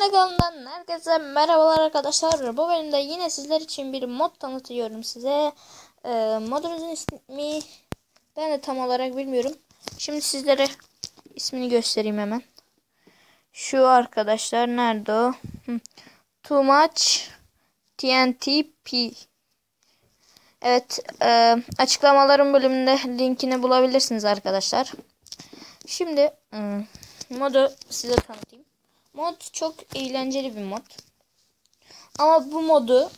Oyuna kanalından herkese merhabalar arkadaşlar. Bu bölümde yine sizler için bir mod tanıtıyorum size. Ee, modumuzun ismi ben de tam olarak bilmiyorum. Şimdi sizlere ismini göstereyim hemen. Şu arkadaşlar nerede o? Too much TNTP. Evet e, açıklamaların bölümünde linkini bulabilirsiniz arkadaşlar. Şimdi ıı, modu size tanıtayım. Mod çok eğlenceli bir mod. Ama bu modu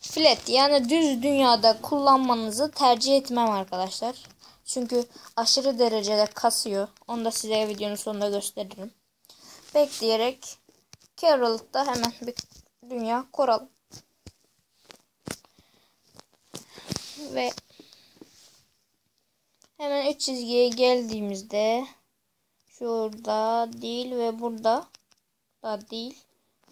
flat yani düz dünyada kullanmanızı tercih etmem arkadaşlar. Çünkü aşırı derecede kasıyor. Onu da size videonun sonunda gösteririm. Bekleyerek Carol'da hemen bir dünya kuralım. Ve hemen üç çizgiye geldiğimizde şurada değil ve burada da değil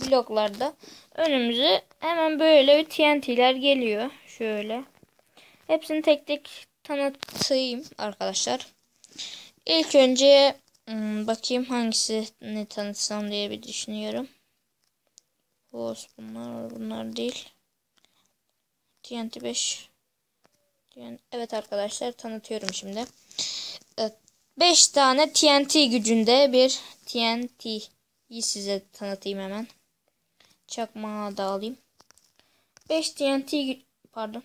bloklarda önümüze hemen böyle TNT'ler geliyor. Şöyle. Hepsini tek tek tanıtayım arkadaşlar. İlk önce hmm, bakayım hangisini tanıtsam diye bir düşünüyorum. Boss bunlar bunlar değil. TNT 5 Evet arkadaşlar tanıtıyorum şimdi. 5 tane TNT gücünde bir TNT İyi size tanıtayım hemen. Çakmağı da alayım. 5 TNT pardon.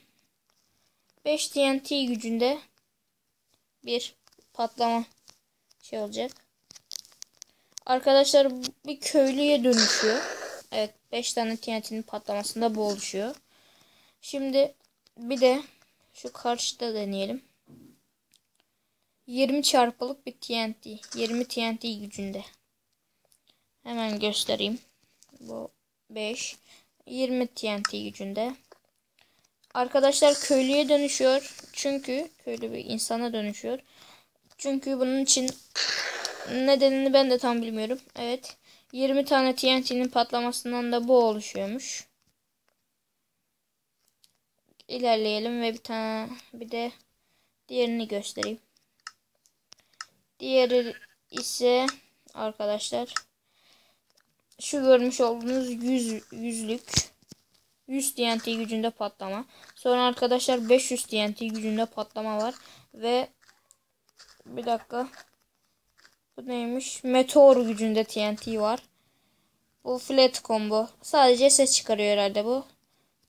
5 TNT gücünde bir patlama şey olacak. Arkadaşlar bir köylüye dönüşüyor. Evet 5 tane TNT'nin patlamasında bu oluşuyor. Şimdi bir de şu karşıda deneyelim. 20 çarpılık bir TNT. 20 TNT gücünde. Hemen göstereyim. Bu 5. 20 TNT gücünde. Arkadaşlar köylüye dönüşüyor. Çünkü köylü bir insana dönüşüyor. Çünkü bunun için nedenini ben de tam bilmiyorum. Evet. 20 tane TNT'nin patlamasından da bu oluşuyormuş. İlerleyelim ve bir tane bir de diğerini göstereyim. Diğeri ise arkadaşlar şu görmüş olduğunuz 100 yüzlük 100 TNT gücünde patlama. Sonra arkadaşlar 500 TNT gücünde patlama var ve bir dakika bu neymiş? Meteor gücünde TNT var. Bu flat combo. Sadece ses çıkarıyor herhalde bu.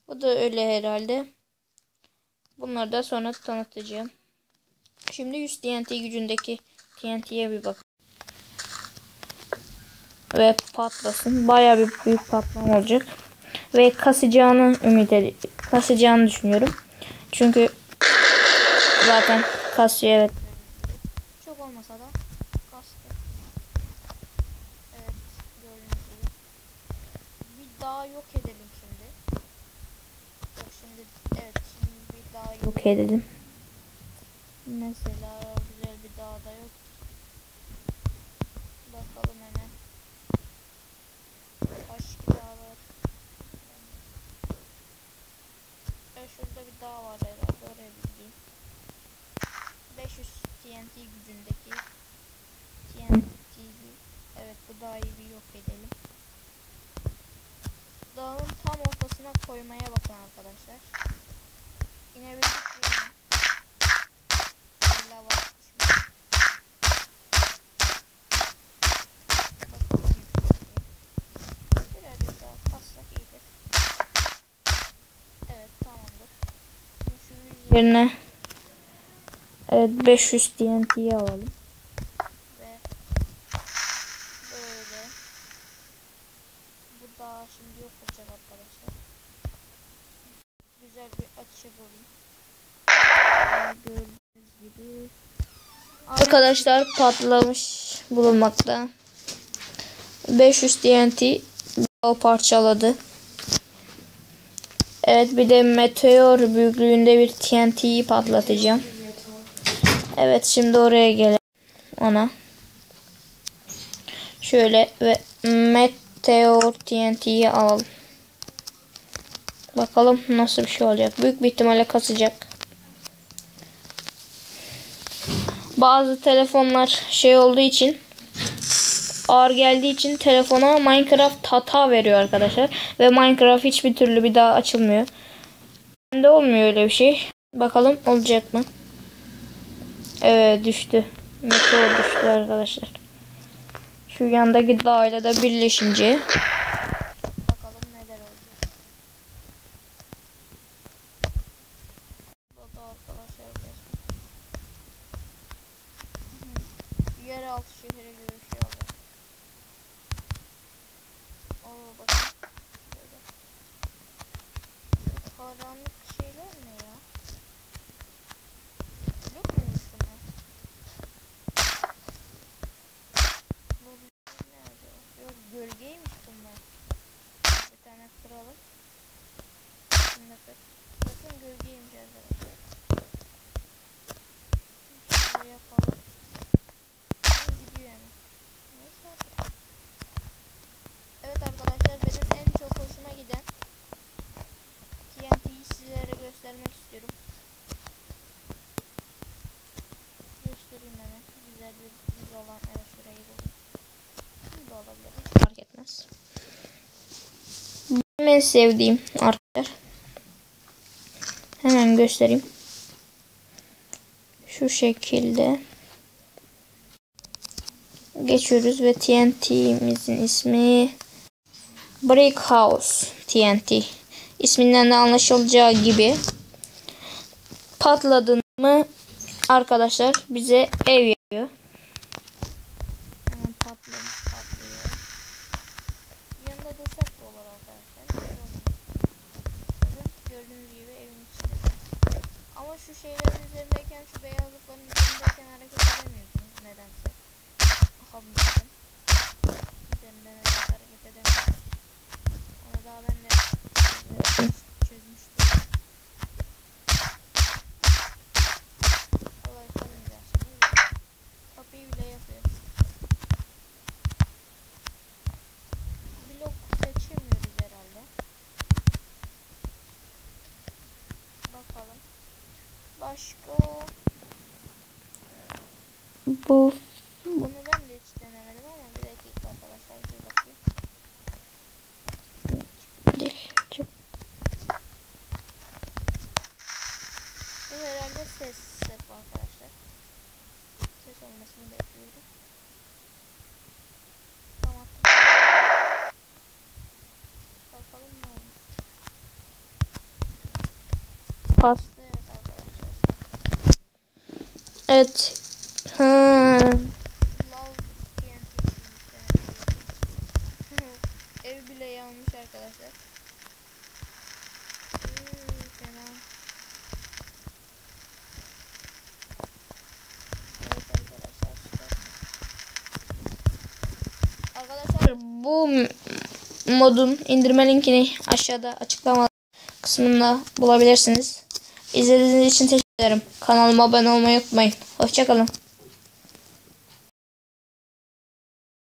Bu da öyle herhalde. Bunları da sonra tanıtacağım. Şimdi 100 TNT gücündeki TNT'ye bir bak ve patlasın. Baya bir büyük patlama olacak. Ve kasacağını ümit ediyorum. Kasacağını düşünüyorum. Çünkü zaten kasıyor evet. Çok olmasa da kastı. Evet gördüğünüz gibi. Bir daha yok edelim şimdi. Yok şimdi evet şimdi bir daha yok edelim. Mesela güzel bir dağ da yok. Bakalım hemen. Başka dağ var. E şurada bir dağ var herhalde oraya bildiğim. 500 TNT gücündeki TNT evet bu dağı bir yok edelim. Dağın tam ortasına koymaya bakın arkadaşlar. İnebildik mi? Lava. yerine evet 500 TNT'yi alalım. Ve böyle bu da şimdi yok olacak arkadaşlar. Güzel bir açı bulayım. Gördüğünüz gibi Arkadaşlar patlamış bulunmakta. 500 TNT o parçaladı. Evet bir de meteor büyüklüğünde bir TNT'yi patlatacağım. Evet şimdi oraya gelelim. Ona. Şöyle ve meteor TNT'yi alalım. Bakalım nasıl bir şey olacak. Büyük bir ihtimalle kasacak. Bazı telefonlar şey olduğu için ağır geldiği için telefona Minecraft hata veriyor arkadaşlar. Ve Minecraft hiçbir türlü bir daha açılmıyor. Bende olmuyor öyle bir şey. Bakalım olacak mı? Evet düştü. Meteor düştü arkadaşlar. Şu yandaki dağıyla da birleşince. Bakalım neler olacak. Bu da arkadaşlar. Hı. Yeraltı şehri gibi bir şey oldu. Oo bakın. Karanlık şeyler ne ya? Yok muymuş bunlar? Bu ne acaba? Yok gölgeymiş bunlar. Bir tane kıralım. Şimdi. Evet arkadaşlar benim en çok hoşuma giden TNT'yi sizlere göstermek istiyorum. Göstereyim hemen. Güzel bir düz olan evet şuraya gidelim. Bu da olabilir. Fark etmez. Benim en sevdiğim arkadaşlar. Göstereyim. Şu şekilde geçiyoruz ve TNT'mizin ismi Brick House TNT. İsminden de anlaşılacağı gibi patladı mı arkadaşlar bize ev yapıyor. Hemen patlamış patlıyor. Yanında dursak da olur arkadaşlar. Bakın gördüğünüz gibi evin içinde. Ama şu şeylerin üzerindeyken şu beyazlıkların üzerindeyken hareket edemiyorsunuz nedense. Aha bakın. Üzerinden öyle hareket edemiyorum. Onu daha ben de çözmüştüm. Kolay kalmayacaksınız. Kapıyı bile yapıyor. Blok seçemiyoruz herhalde. Bakalım. Başka bu bunu ben de hiç denemedim ama bir dakika arkadaşlar bir bakayım. Bu herhalde ses set arkadaşlar. Ses olmasını bekliyorum. Tamam. Bakalım ne olmuş. Pasta evet arkadaşlar. Evet. Ha. Love TNT Ev bile yanmış arkadaşlar. Hmm, fena. Evet arkadaşlar. süper. Arkadaşlar bu modun indirme linkini aşağıda açıklama kısmında bulabilirsiniz. İzlediğiniz için teşekkür ederim. Kanalıma abone olmayı unutmayın. Hoşçakalın.